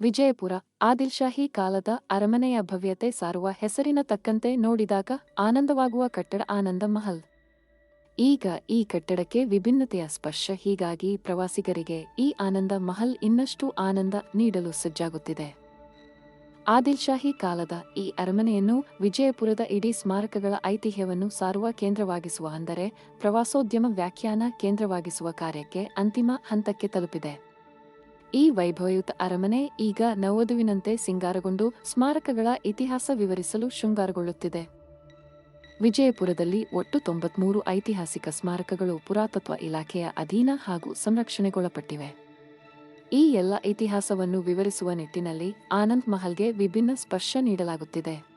ವಿಜಯಪುರ ಆದಿಲ್ಶಾಹಿ ಕಾಲದ ಅರಮನೆಯ ಭವ್ಯತೆ ಸಾರುವ ಹೆಸರಿನ ತಕ್ಕಂತೆ ನೋಡಿದಾಗ ಆನಂದವಾಗುವ ಕಟ್ಟಡ ಆನಂದ ಮಹಲ್. ಈಗ ಈ ಕಟ್ಟಡಕ್ಕೆ ವಿಭಿನ್ನತೆಯ ಸ್ಪರ್ಶ ಹೀಗಾಗಿ ಪ್ರವಾಸಿಗರಿಗೆ ಈ ಆನಂದ ಮಹಲ್ ಇನ್ನಷ್ಟು ಆನಂದ ನೀಡಲು ಸಜ್ಜಾಗುತ್ತಿದೆ. ಆದಿಲ್ಶಾಹಿ ಕಾಲದ ಈ ಅರಮನೆಯನ್ನು ವಿಜಯಪುರದ ಇಡೀ ಸ್ಮಾರಕಗಳ ಐತಿಹ್ಯವನ್ನು ಸಾರುವ ಕೇಂದ್ರವಾಗಿಸುವ ಅಂದರೆ ಪ್ರವಾಸೋದ್ಯಮ ವ್ಯಾಖ್ಯಾನ ಕೇಂದ್ರವಾಗಿಸುವ ಕಾರ್ಯಕ್ಕೆ ಅಂತಿಮ ಹಂತಕ್ಕೆ ತಲುಪಿದೆ. ಈ ವೈಭವಯುತ ಅರಮನೆ ಈಗ ನವೋದುವಿನಂತೆ ಸಿಂಗಾರಗೊಂಡು ಸ್ಮಾರಕಗಳ ಇತಿಹಾಸ ವಿವರಿಸಲು ಶೃಂಗಾರಗೊಳ್ಳುತ್ತಿದೆ. ವಿಜಯಪುರದಲ್ಲಿ ಒಟ್ಟು ತೊಂಬತ್ಮೂರು ಐತಿಹಾಸಿಕ ಸ್ಮಾರಕಗಳು ಪುರಾತತ್ವ ಇಲಾಖೆಯ ಅಧೀನ ಹಾಗೂ ಸಂರಕ್ಷಣೆಗೊಳಪಟ್ಟಿವೆ. ಈ ಎಲ್ಲ ಇತಿಹಾಸವನ್ನು ವಿವರಿಸುವ ನಿಟ್ಟಿನಲ್ಲಿ ಆನಂದ್ ಮಹಲ್ಗೆ ವಿಭಿನ್ನ ಸ್ಪರ್ಶ ನೀಡಲಾಗುತ್ತಿದೆ.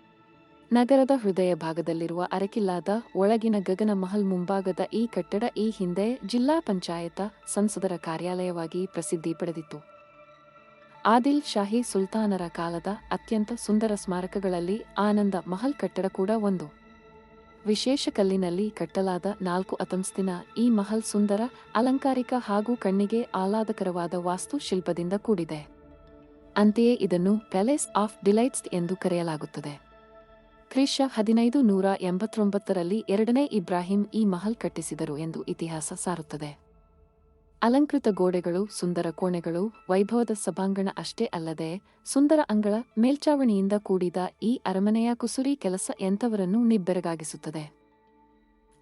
ನಗರದ ಹೃದಯ ಭಾಗದಲ್ಲಿರುವ ಅರಕಿಲ್ಲಾದ ಒಳಗಿನ ಗಗನ ಮಹಲ್ ಮುಂಭಾಗದ ಈ ಕಟ್ಟಡ ಈ ಹಿಂದೆ ಜಿಲ್ಲಾ ಪಂಚಾಯತ ಸಂಸದರ ಕಾರ್ಯಾಲಯವಾಗಿ ಪ್ರಸಿದ್ಧಿ ಪಡೆದಿತ್ತು. ಆದಿಲ್ ಶಾಹಿ ಸುಲ್ತಾನರ ಕಾಲದ ಅತ್ಯಂತ ಸುಂದರ ಸ್ಮಾರಕಗಳಲ್ಲಿ ಆನಂದ ಮಹಲ್ ಕಟ್ಟಡ ಕೂಡ ಒಂದು. ವಿಶೇಷ ಕಲ್ಲಿನಲ್ಲಿ ಕಟ್ಟಲಾದ ನಾಲ್ಕು ಅತಂಸ್ತಿನ ಈ ಮಹಲ್ ಸುಂದರ, ಅಲಂಕಾರಿಕ ಹಾಗೂ ಕಣ್ಣಿಗೆ ಆಹ್ಲಾದಕರವಾದ ವಾಸ್ತುಶಿಲ್ಪದಿಂದ ಕೂಡಿದೆ. ಅಂತೆಯೇ ಇದನ್ನು ಪ್ಯಾಲೇಸ್ ಆಫ್ ಡಿಲೈಟ್ಸ್ ಎಂದು ಕರೆಯಲಾಗುತ್ತದೆ. ಕ್ರಿಶ ಹದಿನೈದು ನೂರ ಎಂಬತ್ತೊಂಬತ್ತರಲ್ಲಿ ಎರಡನೇ ಇಬ್ರಾಹಿಂ ಈ ಮಹಲ್ ಕಟ್ಟಿಸಿದರು ಎಂದು ಇತಿಹಾಸ ಸಾರುತ್ತದೆ. ಅಲಂಕೃತ ಗೋಡೆಗಳು, ಸುಂದರ ಕೋಣೆಗಳು, ವೈಭವದ ಸಭಾಂಗಣ ಅಷ್ಟೇ ಅಲ್ಲದೆ ಸುಂದರ ಅಂಗಳ ಮೇಲ್ಚಾವಣಿಯಿಂದ ಕೂಡಿದ ಈ ಅರಮನೆಯ ಕುಸುರಿ ಕೆಲಸ ಎಂಥವರನ್ನು ನಿಬ್ಬೆರಗಾಗಿಸುತ್ತದೆ.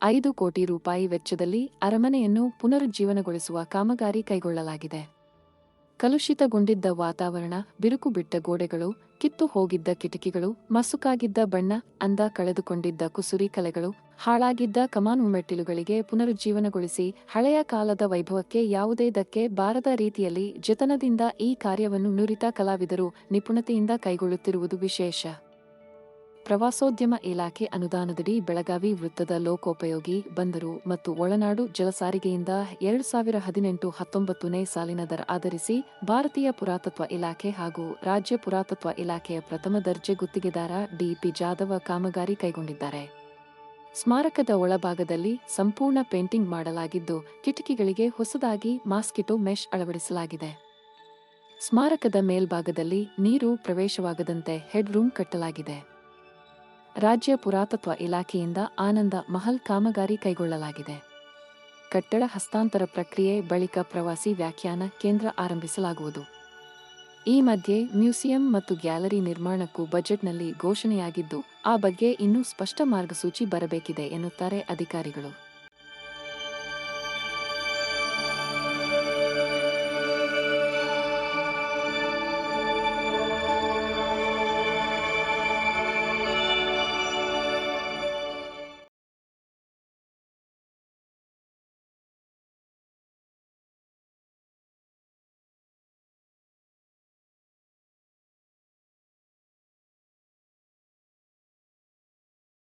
ಐದು ಕೋಟಿ ರೂಪಾಯಿ ವೆಚ್ಚದಲ್ಲಿ ಅರಮನೆಯನ್ನು ಪುನರುಜ್ಜೀವನಗೊಳಿಸುವ ಕಾಮಗಾರಿ ಕೈಗೊಳ್ಳಲಾಗಿದೆ. ಕಲುಷಿತಗೊಂಡಿದ್ದ ವಾತಾವರಣ, ಬಿರುಕು ಬಿಟ್ಟ ಗೋಡೆಗಳು ಕಿತ್ತು ಹೋಗಿದ್ದ ಕಿಟಕಿಗಳು, ಮಸುಕಾಗಿದ್ದ ಬಣ್ಣ, ಅಂದ ಕಳೆದುಕೊಂಡಿದ್ದ ಕುಸುರಿ ಕಲೆಗಳು, ಹಾಳಾಗಿದ್ದ ಕಮಾನು ಮೆಟ್ಟಿಲುಗಳಿಗೆ ಪುನರುಜ್ಜೀವನಗೊಳಿಸಿ ಹಳೆಯ ಕಾಲದ ವೈಭವಕ್ಕೆ ಯಾವುದೇ ದಕ್ಕೆ ಬಾರದ ರೀತಿಯಲ್ಲಿ ಜತನದಿಂದ ಈ ಕಾರ್ಯವನ್ನು ನುರಿತ ಕಲಾವಿದರು ನಿಪುಣತೆಯಿಂದ ಕೈಗೊಳ್ಳುತ್ತಿರುವುದು ವಿಶೇಷ. ಪ್ರವಾಸೋದ್ಯಮ ಇಲಾಖೆ ಅನುದಾನದಡಿ ಬೆಳಗಾವಿ ವೃತ್ತದ ಲೋಕೋಪಯೋಗಿ, ಬಂದರು ಮತ್ತು ಒಳನಾಡು ಜಲಸಾರಿಗೆಯಿಂದ ಎರಡು ಸಾವಿರ ಹದಿನೆಂಟು ಹತ್ತೊಂಬತ್ತನೇ ಸಾಲಿನ ದರ ಆಧರಿಸಿ ಭಾರತೀಯ ಪುರಾತತ್ವ ಇಲಾಖೆ ಹಾಗೂ ರಾಜ್ಯ ಪುರಾತತ್ವ ಇಲಾಖೆಯ ಪ್ರಥಮ ದರ್ಜೆ ಗುತ್ತಿಗೆದಾರ ಡಿಪಿ ಜಾಧವ ಕಾಮಗಾರಿ ಕೈಗೊಂಡಿದ್ದಾರೆ. ಸ್ಮಾರಕದ ಒಳಭಾಗದಲ್ಲಿ ಸಂಪೂರ್ಣ ಪೇಂಟಿಂಗ್ ಮಾಡಲಾಗಿದ್ದು, ಕಿಟಕಿಗಳಿಗೆ ಹೊಸದಾಗಿ ಮಾಸ್ಕಿಟೋ ಮೆಶ್ ಅಳವಡಿಸಲಾಗಿದೆ. ಸ್ಮಾರಕದ ಮೇಲ್ಭಾಗದಲ್ಲಿ ನೀರು ಪ್ರವೇಶವಾಗದಂತೆ ಹೆಡ್ ರೂಮ್ ಕಟ್ಟಲಾಗಿದೆ. ರಾಜ್ಯ ಪುರಾತತ್ವ ಇಲಾಖೆಯಿಂದ ಆನಂದ ಮಹಲ್ ಕಾಮಗಾರಿ ಕೈಗೊಳ್ಳಲಾಗಿದೆ. ಕಟ್ಟಡ ಹಸ್ತಾಂತರ ಪ್ರಕ್ರಿಯೆ ಬಳಿಕ ಪ್ರವಾಸಿ ವ್ಯಾಖ್ಯಾನ ಕೇಂದ್ರ ಆರಂಭಿಸಲಾಗುವುದು. ಈ ಮಧ್ಯೆ ಮ್ಯೂಸಿಯಂ ಮತ್ತು ಗ್ಯಾಲರಿ ನಿರ್ಮಾಣಕ್ಕೂ ಬಜೆಟ್ನಲ್ಲಿ ಘೋಷಣೆಯಾಗಿದ್ದು, ಆ ಬಗ್ಗೆ ಇನ್ನೂ ಸ್ಪಷ್ಟ ಮಾರ್ಗಸೂಚಿ ಬರಬೇಕಿದೆ ಎನ್ನುತ್ತಾರೆ ಅಧಿಕಾರಿಗಳು.